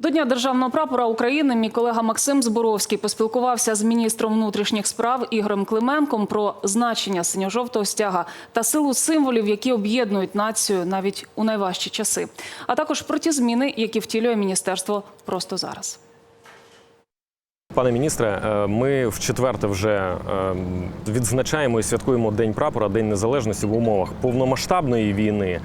До Дня державного прапора України мій колега Максим Зборовський поспілкувався з міністром внутрішніх справ Ігорем Клименком про значення синьо-жовтого стяга та силу символів, які об'єднують націю навіть у найважчі часи, а також про ті зміни, які втілює міністерство просто зараз. Пане міністре, е, ми в четверте вже е, відзначаємо і святкуємо День прапора, День незалежності в умовах повномасштабної війни.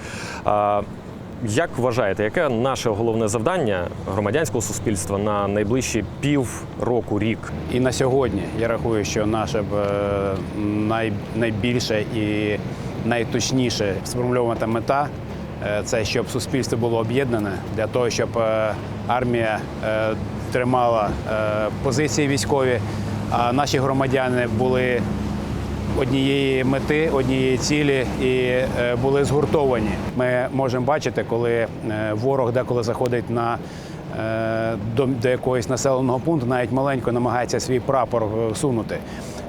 Як вважаєте, яке наше головне завдання громадянського суспільства на найближчі пів року рік? І на сьогодні я рахую, що наша б, е, най, найбільша і найточніше сформульована мета е, це щоб суспільство було об'єднане для того, щоб е, армія тримала позиції військові, а наші громадяни були однієї мети, однієї цілі і е, були згуртовані. Ми можемо бачити, коли е, ворог деколи заходить на е, до, якогось населеного пункту, навіть маленько намагається свій прапор всунути. сунути.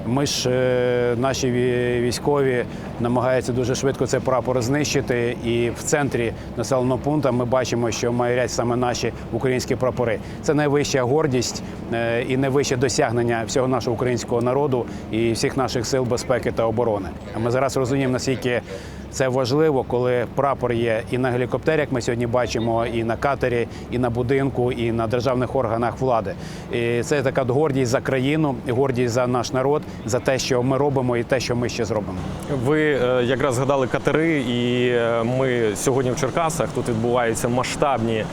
Ми ж е, наші військові намагаються дуже швидко цей прапор знищити. І в центрі населеного пункту ми бачимо, що майорять саме наші українські прапори. Це найвища гордість е, і найвище досягнення всього нашого українського народу і всіх наших сил безпеки та оборони. А ми зараз розуміємо, наскільки це важливо, коли прапор є і на гелікоптері, як ми сьогодні бачимо, і на катері, і на будинку, і на державних органах влади. І це така гордість за країну, гордість за наш народ, за те, що ми робимо, і те, що ми ще зробимо. Ви е, якраз згадали катери, і е, ми сьогодні в Черкасах тут відбуваються масштабні.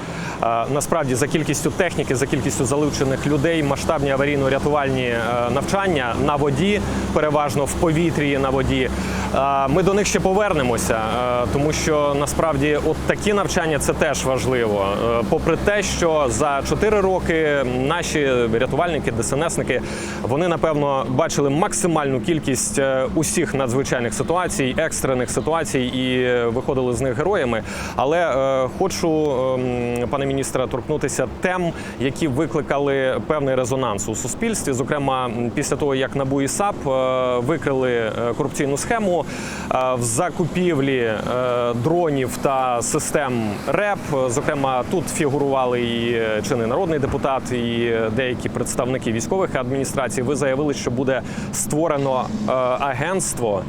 Насправді за кількістю техніки, за кількістю залучених людей, масштабні аварійно-рятувальні е, навчання на воді, переважно в повітрі на воді. Ми до них ще повернемося, е, тому що насправді от такі навчання це теж важливо. Е, Попри те, що за 4 роки наші рятувальники, ДСНСники, вони напевно бачили максимальну кількість усіх надзвичайних ситуацій, екстрених ситуацій і виходили з них героями. Але хочу, ем, пане міністре, торкнутися тем, які викликали певний резонанс у суспільстві. Зокрема, після того як НАБУ і САП е, викрили е, корупційну схему е, в закупівлі дронів та систем РЕП. Зокрема, тут фігурували і чинний народний депутат, і деякі представники військових адміністрацій. Ви заявили, що буде створено агентство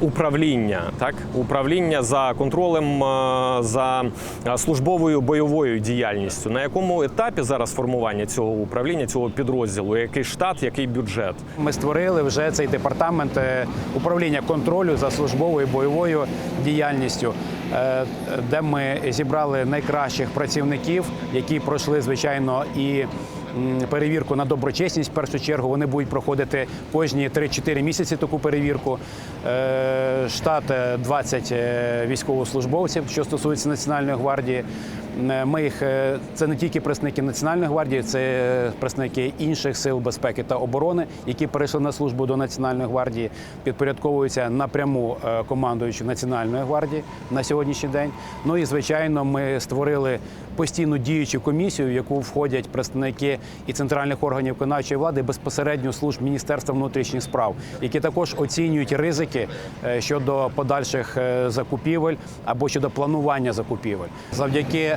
управління, так управління за контролем за службовою бойовою діяльністю. На якому етапі зараз формування цього управління, цього підрозділу? Який штат, який бюджет? Ми створили вже цей департамент е, управління контролю за службовою бойовою діяльністю, е, де ми зібрали найкращих працівників, які пройшли звичайно і. Перевірку на доброчесність в першу чергу вони будуть проходити кожні 3-4 місяці таку перевірку. Е, Штат е, 20 е, військовослужбовців, що стосується Національної гвардії. Е, Ми їх е, це не тільки представники Національної гвардії, це е, представники інших сил безпеки та оборони, які перейшли на службу до Національної гвардії, підпорядковуються напряму командуючу Національної гвардії на сьогоднішній день. Ну і звичайно, ми створили постійну діючу комісію, в яку входять представники і центральних органів виконавчої влади, і безпосередньо служб Міністерства внутрішніх справ, які також оцінюють ризики щодо подальших закупівель або щодо планування закупівель. Завдяки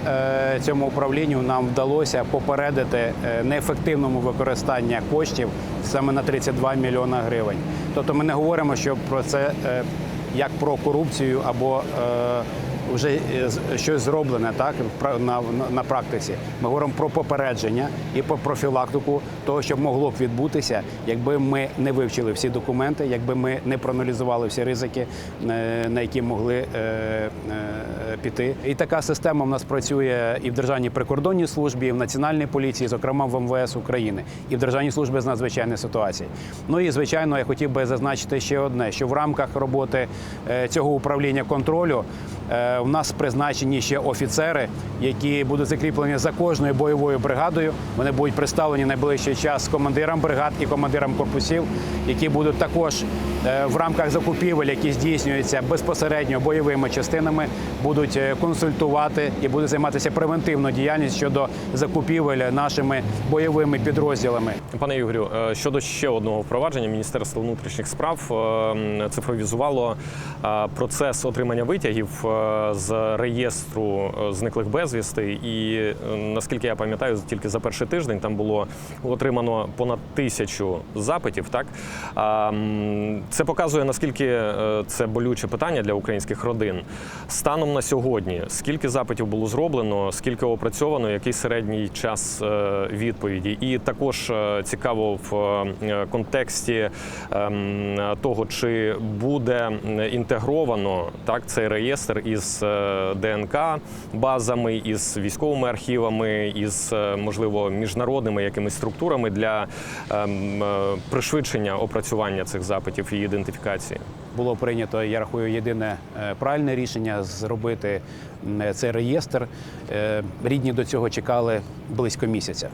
цьому управлінню нам вдалося попередити е, неефективному використанню коштів саме на 32 мільйона гривень. Тобто ми не говоримо, що про це е, як про корупцію або е, вже е, щось зроблене так на, на, практиці. Ми говоримо про попередження і про профілактику того, що могло б відбутися, якби ми не вивчили всі документи, якби ми не проаналізували всі ризики, е, на які могли е, піти. І така система в нас працює і в Державній прикордонній службі, і в Національній поліції, зокрема в МВС України, і в Державній службі з надзвичайних ситуацій. Ну і звичайно, я хотів би зазначити ще одне: що в рамках роботи цього управління контролю. У нас призначені ще офіцери, які будуть закріплені за кожною бойовою бригадою. Вони будуть представлені найближчий час командирам бригад і командирам корпусів, які будуть також е, в рамках закупівель, які здійснюються безпосередньо бойовими частинами, будуть е, консультувати і будуть займатися превентивною діяльністю щодо закупівель нашими бойовими підрозділами. Пане Ігорю, е, щодо ще одного впровадження, Міністерство внутрішніх справ цифровізувало процес отримання витягів з реєстру е, зниклих безвісти. І е, наскільки я пам'ятаю, тільки за перший тиждень там було отримано понад тисячу запитів. Так це показує наскільки е, це болюче питання для українських родин. Станом на сьогодні, скільки запитів було зроблено, скільки опрацьовано, який середній час відповіді, і також цікаво в контексті ем, того, чи буде інтегровано так цей реєстр із е, ДНК базами, із військовими архівами, із е, можливо міжнародними якимись структурами для ем, е, пришвидшення опрацювання цих запитів і ідентифікації. було прийнято, я рахую, єдине правильне рішення зробити цей реєстр. Рідні до цього чекали близько місяця.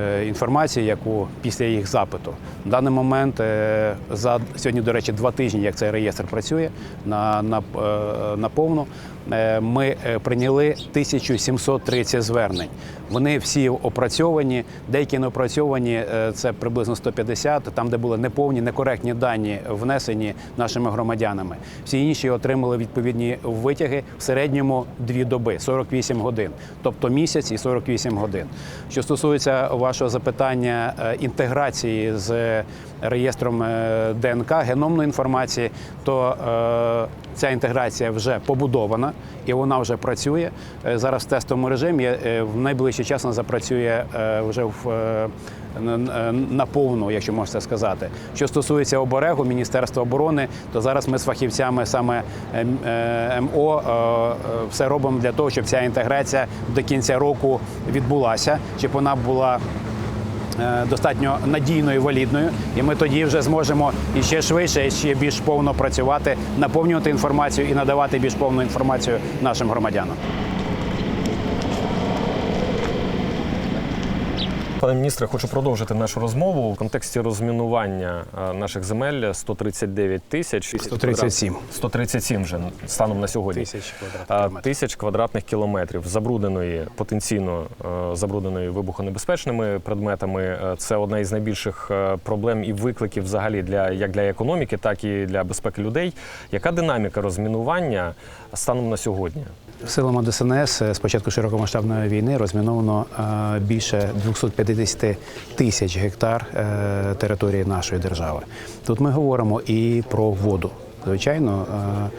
Е, Інформації, яку після їх запиту. В даний момент е, за сьогодні, до речі, два тижні, як цей реєстр працює на, на, е, на повну. Е, Ми е, прийняли 1730 звернень. Вони всі опрацьовані, деякі не опрацьовані, е, це приблизно 150, там, де були неповні, некоректні дані внесені нашими громадянами. Всі інші отримали відповідні витяги в середньому дві доби, 48 годин, тобто місяць і 48 годин. Що стосується вашого запитання інтеграції з реєстром ДНК, геномної інформації, то ця інтеграція вже побудована і вона вже працює Е, зараз в тестовому режимі. Е, В найближчий час вона запрацює е, вже в на- на- наповну, якщо можна сказати. Що стосується оберегу Міністерства оборони, то зараз ми з фахівцями саме ем, МО е, е, все робимо для того, щоб ця інтеграція до кінця року відбулася, щоб вона була. Е, Достатньо надійною, валідною, і ми тоді вже зможемо і ще швидше, і ще більш повно працювати, наповнювати інформацію і надавати більш повну інформацію нашим громадянам. Пане міністре, хочу продовжити нашу розмову в контексті розмінування е, наших земель 139 тисяч 137. 137 вже станом на сьогодні. Тисяч квадратних тисяч квадратних кілометрів забрудненої потенційно е, забрудненої вибухонебезпечними предметами. Е, Це одна із найбільших е, проблем і викликів взагалі для як для економіки, так і для безпеки людей. Яка динаміка розмінування станом на сьогодні? Силами ДСНС з початку широкомасштабної війни розміновано е, більше 250 тисяч гектар е, території нашої держави. Тут ми говоримо і про воду. Звичайно, е,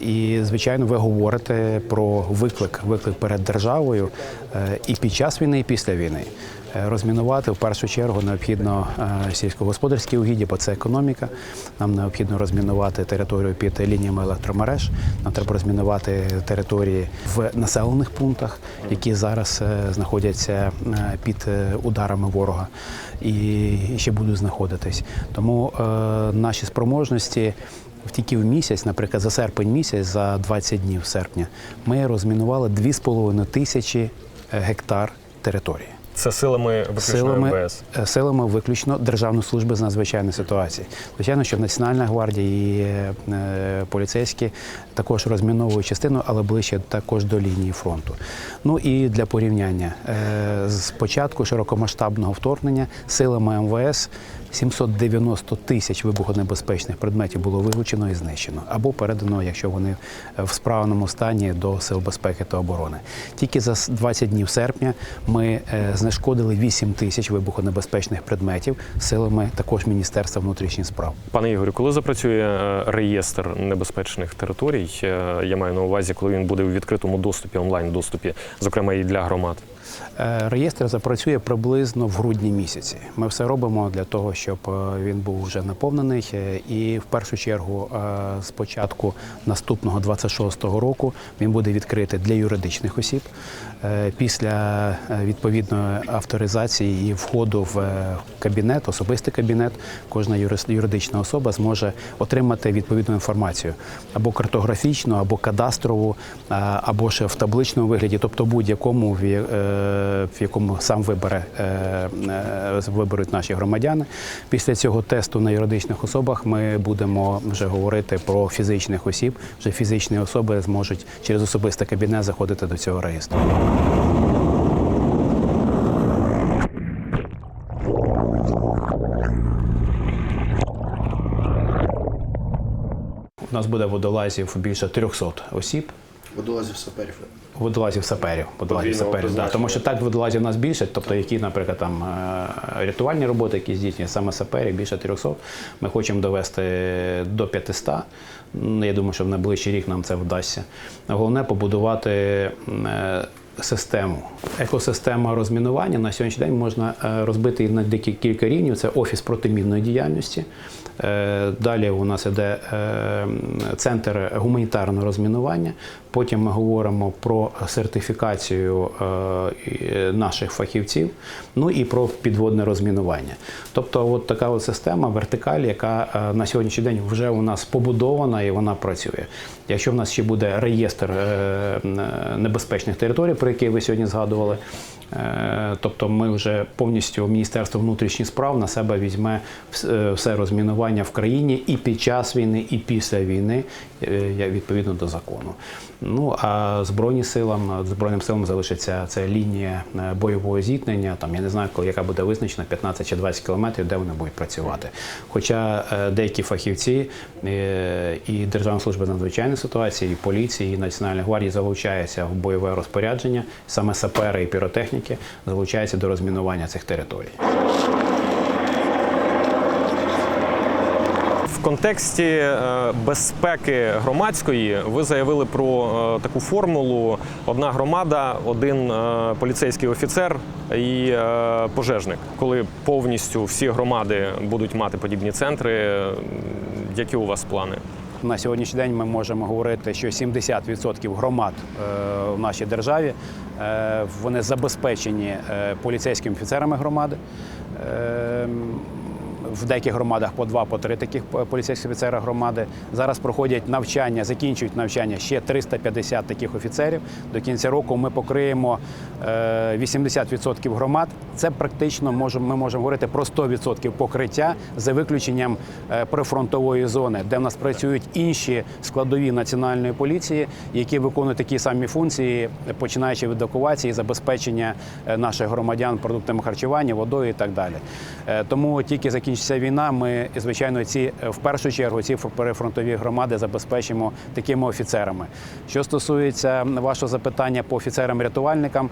і звичайно, ви говорите про виклик, виклик перед державою е, і під час війни, і після війни. Е, Розмінувати в першу чергу необхідно е, сільськогосподарські угіддя, бо це економіка. Нам необхідно розмінувати територію під лініями електромереж. Нам треба розмінувати території в населених пунктах, які зараз знаходяться під ударами ворога і ще будуть знаходитись. Тому наші спроможності. Тільки в місяць, наприклад, за серпень місяць, за 20 днів серпня, ми розмінували 2,5 тисячі е, гектар території. Це силами виключно Силами, МВС. е, силами виключно Державної служби з надзвичайних ситуацій. Звичайно, що Національна гвардія і е, поліцейські також розміновують частину, але ближче також до лінії фронту. Ну і для порівняння з початку широкомасштабного вторгнення силами МВС 790 тисяч вибухонебезпечних предметів було вилучено і знищено або передано, якщо вони в справному стані до сил безпеки та оборони. Тільки за с- 20 днів серпня ми е, знешкодили 8 тисяч вибухонебезпечних предметів силами також Міністерства внутрішніх справ. Пане Ігорю, коли запрацює е, реєстр небезпечних територій, е, я маю на увазі, коли він буде у відкритому доступі, онлайн доступі, зокрема і для громад. Е, Реєстр запрацює приблизно в грудні місяці. Ми все робимо для того, щоб е, він був вже наповнений. Е, І в першу чергу, з початку наступного 26-го року він буде відкритий для юридичних осіб. Е, Після е, відповідної авторизації і входу в е, кабінет, особистий кабінет, кожна юридична особа зможе отримати відповідну інформацію або картографічну, або кадастрову, або ще в табличному вигляді, тобто будь-якому в якому сам вибере виберуть наші громадяни. Після цього тесту на юридичних особах ми будемо вже говорити про фізичних осіб. Вже фізичні особи зможуть через особистий кабінет заходити до цього реєстру. У нас буде водолазів більше 300 осіб. Водолазів саперів. Водолазів саперів, водолазів саперів, да. тому що так водолазів у нас більше, тобто які, наприклад, там е, рятувальні роботи, які здійснюють саме саперів, більше 300. Ми хочемо довести до 500. Ну, Я думаю, що в найближчий рік нам це вдасться. Головне побудувати е, систему. Екосистема розмінування на сьогоднішній день можна е, розбити на кілька рівнів. Це офіс протимінної діяльності. Е, Далі у нас іде е, центр гуманітарного розмінування. Потім ми говоримо про сертифікацію е, наших фахівців, ну і про підводне розмінування. Тобто, от така от система вертикаль, яка е, на сьогоднішній день вже у нас побудована і вона працює. Якщо в нас ще буде реєстр е, небезпечних територій, про які ви сьогодні згадували, Тобто ми вже повністю Міністерство внутрішніх справ на себе візьме все розмінування в країні і під час війни, і після війни, відповідно до закону. Ну а збройні силам збройним силам залишиться це лінія е, бойового зіткнення. Там я не знаю, коли яка буде визначена 15 чи 20 кілометрів, де вони будуть працювати. Хоча е, деякі фахівці е, і Державна служба з надзвичайних ситуацій, і поліції, і Національної гвардії залучаються в бойове розпорядження, саме сапери і піротехніки залучаються до розмінування цих територій. Контексті е, безпеки громадської ви заявили про е, таку формулу: одна громада, один е, поліцейський офіцер і пожежник. Коли повністю всі громади будуть мати подібні центри, які у вас плани? На сьогоднішній день ми можемо говорити, що 70% громад в нашій державі вони забезпечені поліцейськими офіцерами громади. Е, В деяких громадах по два, по три таких е, поліцейських офіцера громади. Зараз проходять навчання, закінчують навчання ще 350 таких офіцерів. До кінця року ми покриємо е, 80% громад. Це практично можемо, ми можемо говорити про 100% покриття за виключенням е, прифронтової зони, де в нас працюють інші складові національної поліції, які виконують такі самі функції, починаючи від евакуації, забезпечення е, наших громадян продуктами харчування, водою і так далі. Е, Тому тільки закінчиться війна, ми звичайно ці е, в першу чергу ці перефронтові громади забезпечимо такими офіцерами. Що стосується вашого запитання по офіцерам-рятувальникам,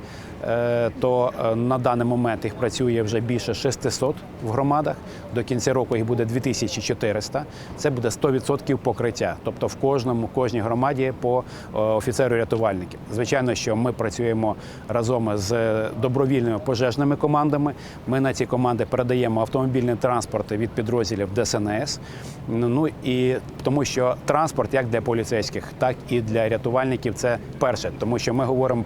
е, то е, на даний момент їх працює вже більше 600 в громадах. До кінця року їх буде 2400. Це буде 100% покриття. Тобто в кожному, кожній громаді по офіцеру рятувальників. Звичайно, що ми працюємо разом з добровільними пожежними командами. Ми на ці команди передаємо автомобільний транспорт від підрозділів ДСНС. Ну і тому, що транспорт як для поліцейських, так і для рятувальників це перше, тому що ми говоримо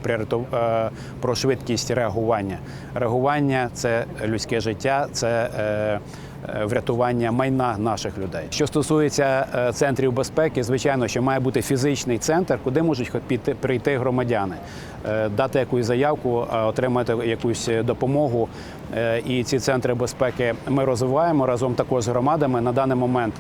про, е, швидкість реагування. Реагування це людське життя, це е, е, врятування майна наших людей. Що стосується центрів безпеки, звичайно, що має бути фізичний центр, куди можуть піти прийти громадяни, дати якусь заявку, е, отримати якусь е, допомогу. Е, І ці центри безпеки ми розвиваємо разом також з громадами. На даний момент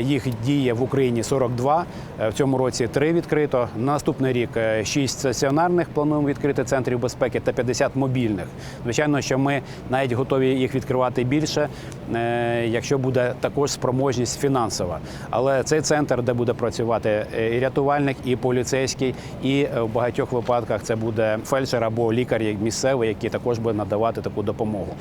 їх діє в Україні 42, е, в цьому році 3 відкрито. На наступний рік 6 стаціонарних плануємо відкрити центрів безпеки та 50 мобільних. Звичайно, що ми навіть готові їх відкривати більше, е, якщо буде також спроможність фінансова. Але цей центр, де буде працювати е, і рятувальник, і поліцейський, і е, в багатьох випадках це буде фельдшер або лікар місцевий, який також буде надавати таку допомогу.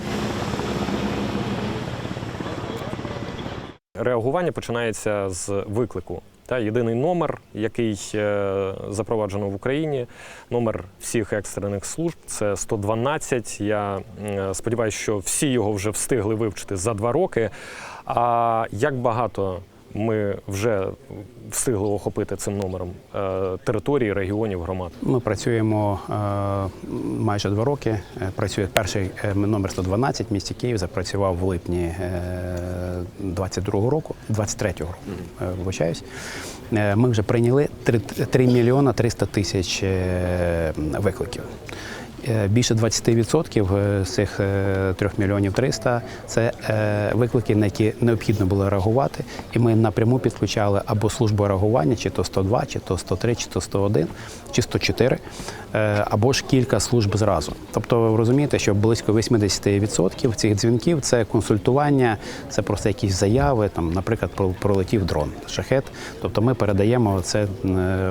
Реагування починається з виклику. Та єдиний номер, який е, запроваджено в Україні, номер всіх екстрених служб це 112. Я е, сподіваюся, що всі його вже встигли вивчити за два роки. А як багато ми вже встигли охопити цим номером е, території, регіонів, громад? Ми працюємо е, майже два роки. Е, Працює перший номер 112 в місті Київ. Запрацював в липні е, 22-го року, 23-го року. Вибачаюсь. Ми вже прийняли 3, 3 мільйона 300 тисяч викликів. Е, більше 20% з цих е, 3 мільйонів 300 – це е, виклики, на які необхідно було реагувати. І ми напряму підключали або службу реагування, чи то 102, чи то 103, чи то 101, чи 104, е, або ж кілька служб зразу. Тобто ви розумієте, що близько 80% цих дзвінків це консультування, це просто якісь заяви, там, наприклад, про- пролетів дрон, шахет. Тобто ми передаємо це е,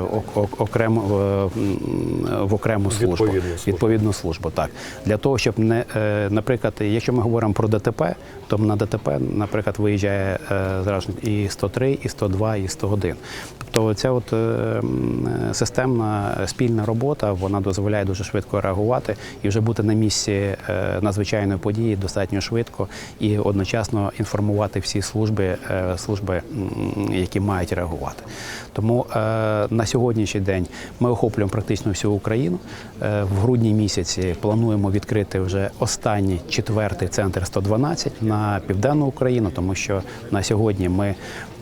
ок- ок- окремо в- окрему службу. Відповідну службу. Відповідну службу, так. Для того, щоб не, е, наприклад, якщо ми говоримо про ДТП, то на ДТП, наприклад, виїжджає е, зразу і 103, і 102, і 101. Тобто ця от е, системна спільна робота, вона дозволяє дуже швидко реагувати і вже бути на місці надзвичайної події достатньо швидко і одночасно інформувати всі служби, служби, які мають реагувати. Тому на сьогоднішній день ми охоплюємо практично всю Україну. В грудні місяці плануємо відкрити вже останній четвертий центр 112 на південну Україну, тому що на сьогодні ми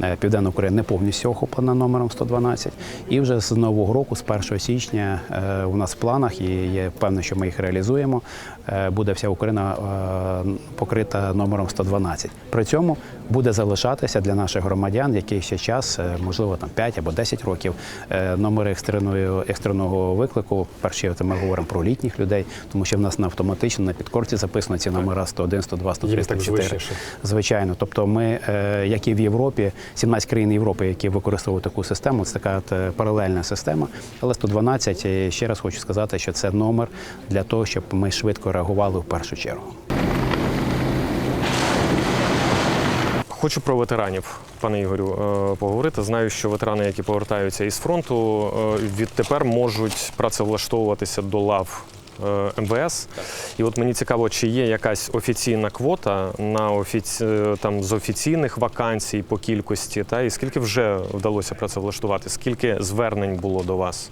е, південна Україна не повністю охоплена номером 112. І вже з нового року, з 1 січня, е, у нас в планах і є певно, що ми їх реалізуємо. Е, Буде вся Україна е, покрита номером 112. При цьому буде залишатися для наших громадян який ще час, е, можливо, там 5 або 10 років, номери екстреної, екстреного виклику. Перші ми говоримо про літніх людей, тому що в нас на автоматично на підкорці записано ці номера 101, 102, 103, Їм так 104. Звичайно, тобто ми, як і в Європі, 17 країн Європи, які використовують таку систему, це така от паралельна система. Але 112, е, ще раз хочу сказати, що це номер для того, щоб ми швидко реагували в першу чергу. Хочу про ветеранів, пане Ігорю, е, поговорити. Знаю, що ветерани, які повертаються із фронту, е, відтепер можуть працевлаштовуватися до лав е, МВС. І от мені цікаво, чи є якась офіційна квота на офіці... там з офіційних вакансій по кількості, та і скільки вже вдалося працевлаштувати? Скільки звернень було до вас?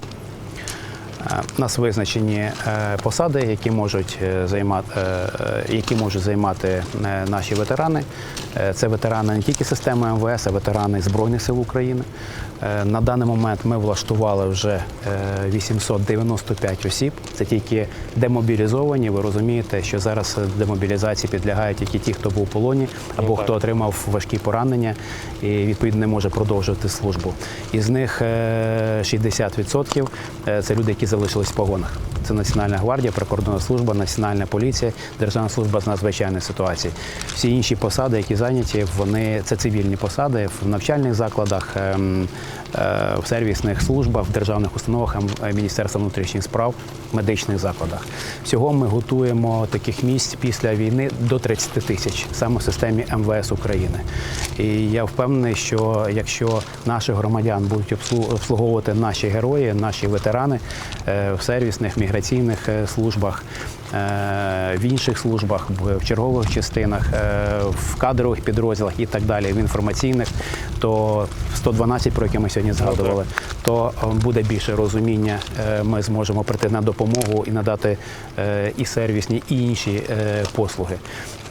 Е, У нас визначені е, посади, які можуть е, займати, які можуть займати наші ветерани. Це ветерани не тільки системи МВС, а ветерани Збройних сил України. Е, На даний момент ми влаштували вже е, 895 осіб. Це тільки демобілізовані. Ви розумієте, що зараз демобілізації підлягають тільки ті, хто був у полоні, або так. хто отримав важкі поранення і відповідно не може продовжувати службу. Із них е, 60% – це люди, які залишились в погонах. Це Національна гвардія, прикордонна служба, Національна поліція, Державна служба з надзвичайних ситуацій. Всі інші посади, які зайняті, вони це цивільні посади в навчальних закладах, ем, е, в сервісних службах, в державних установах е, Міністерства внутрішніх справ, медичних закладах. Всього ми готуємо таких місць після війни до 30 тисяч саме в системі МВС України. І я впевнений, що якщо наших громадян будуть обслу- обслуговувати наші герої, наші ветерани е, в сервісних міграційних е, службах. е, В інших службах, в- чергових частинах, е, в кадрових підрозділах і так далі, в інформаційних, то 112, про яке ми сьогодні згадували, то е, буде більше розуміння. е, Ми зможемо прийти на допомогу і надати е, і сервісні, і інші послуги.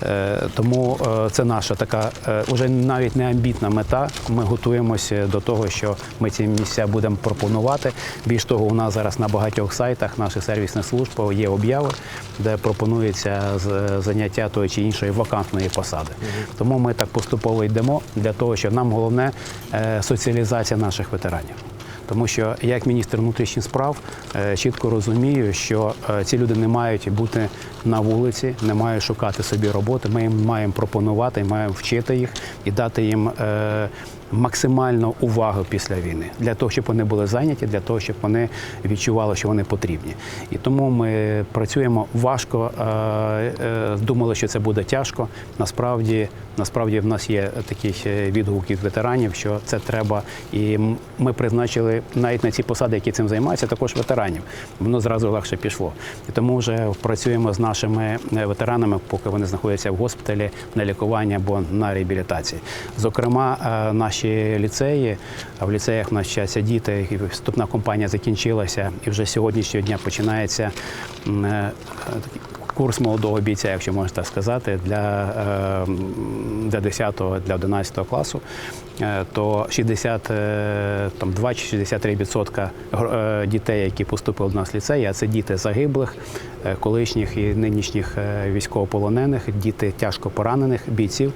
Е, Тому е, це наша така е, уже навіть не амбітна мета. Ми готуємося до того, що ми ці місця будемо пропонувати. Більш того, у нас зараз на багатьох сайтах наших сервісних служб є обяви, де пропонується заняття тої чи іншої вакантної посади. Тому ми так поступово йдемо для того, що нам головне е, соціалізація наших ветеранів. Тому що як міністр внутрішніх справ, е, чітко розумію, що е, ці люди не мають бути на вулиці, не мають шукати собі роботи. Ми їм маємо пропонувати, маємо вчити їх і дати їм е, максимальну увагу після війни для того, щоб вони були зайняті, для того, щоб вони відчували, що вони потрібні. І тому ми працюємо важко. е, е, Думали, що це буде тяжко. Насправді, насправді, в нас є такий е, відгук від ветеранів, що це треба. І ми призначили навіть на ці посади, які цим займаються, також ветеранів. Воно зразу легше пішло. І тому вже працюємо з нашими е, ветеранами, поки вони знаходяться в госпіталі на лікуванні або на реабілітації. Зокрема, е, наші ліцеї. В ліцеях в нас вчаться діти. і Вступна компанія закінчилася, і вже сьогоднішнього дня починається е, курс молодого бійця, якщо можна так сказати, для, е, для 10 для 11 класу. Е, То 62 чи 63 відсотка гр- е, дітей, які поступили до нас в ліцеї, а це діти загиблих, е, колишніх і нинішніх е, військовополонених, діти тяжко поранених бійців,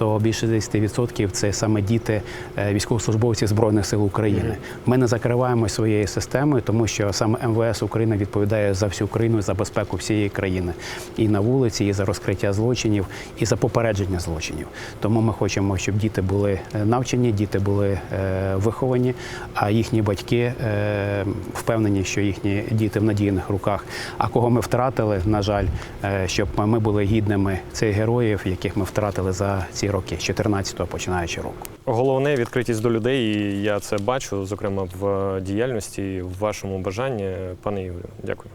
то більше 60% це саме діти е, військовослужбовців Збройних сил України. Ми не закриваємо своєю системою, тому що саме МВС України відповідає за всю Україну за безпеку всієї країни і на вулиці, і за розкриття злочинів, і за попередження злочинів. Тому ми хочемо, щоб діти були е, навчені, діти були е, виховані, а їхні батьки впевнені, що їхні діти в надійних руках. А кого ми втратили, на жаль, щоб ми були гідними цих героїв, яких ми втратили за ці роки, з 14-го починаючи року. Головне відкритість до людей, і я це бачу, зокрема в діяльності, в вашому бажанні, пане Ігорю. Дякую.